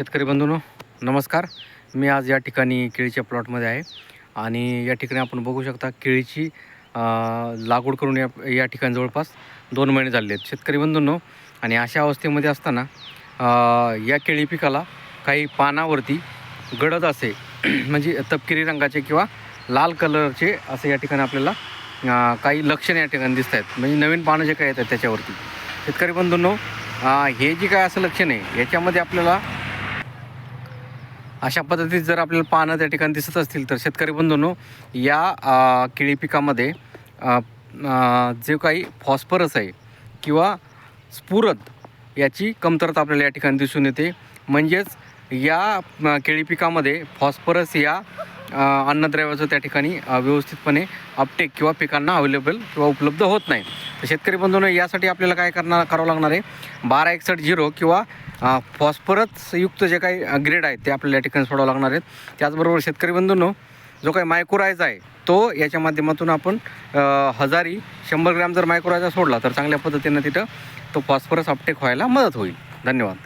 शेतकरी बंधूनो नमस्कार. मी आज या ठिकाणी केळीच्या प्लॉटमध्ये आहे आणि या ठिकाणी आपण बघू शकता केळीची लागवड करून या या ठिकाणी जवळपास दोन महिने झाले आहेत. शेतकरी बंधूंनो आणि अशा अवस्थेमध्ये असताना या केळी पिकाला काही पानावरती गडद असे म्हणजे तपकिरी रंगाचे किंवा लाल कलरचे असे या ठिकाणी आपल्याला काही लक्षणे या ठिकाणी दिसत आहेत. म्हणजे नवीन पानं जे काय येतात त्याच्यावरती. शेतकरी बंधूंनो हे जे काय असं लक्षण आहे याच्यामध्ये आपल्याला अशा पद्धतीत जर आपल्याला पानं त्या ठिकाणी दिसत असतील तर शेतकरी बंधूंनो या केळी पिकामध्ये जे काही फॉस्फरस आहे किंवा स्फुरद याची कमतरता आपल्याला या ठिकाणी दिसून येते. म्हणजेच या केळी पिकामध्ये फॉस्फरस या अन्नद्रव्याचं त्या ठिकाणी व्यवस्थितपणे अपटेक किंवा पिकांना अवेलेबल किंवा उपलब्ध होत नाही. तर शेतकरी बंधूंनो यासाठी आपल्याला काय करणार करावं लागणार आहे? बारा एकसष्ट झिरो किंवा फॉस्फरसयुक्त जे काही ग्रेड आहेत ते आपल्याला या ठिकाणी सोडावं लागणार आहेत. त्याचबरोबर शेतकरी बंधूंनो जो काही मायक्रोरायझा आहे तो याच्या माध्यमातून आपण हजारी शंभर ग्रॅम जर मायक्रोरायझा सोडला तर चांगल्या पद्धतीनं तिथं तो फॉस्फरस अपटेक व्हायला मदत होईल. धन्यवाद.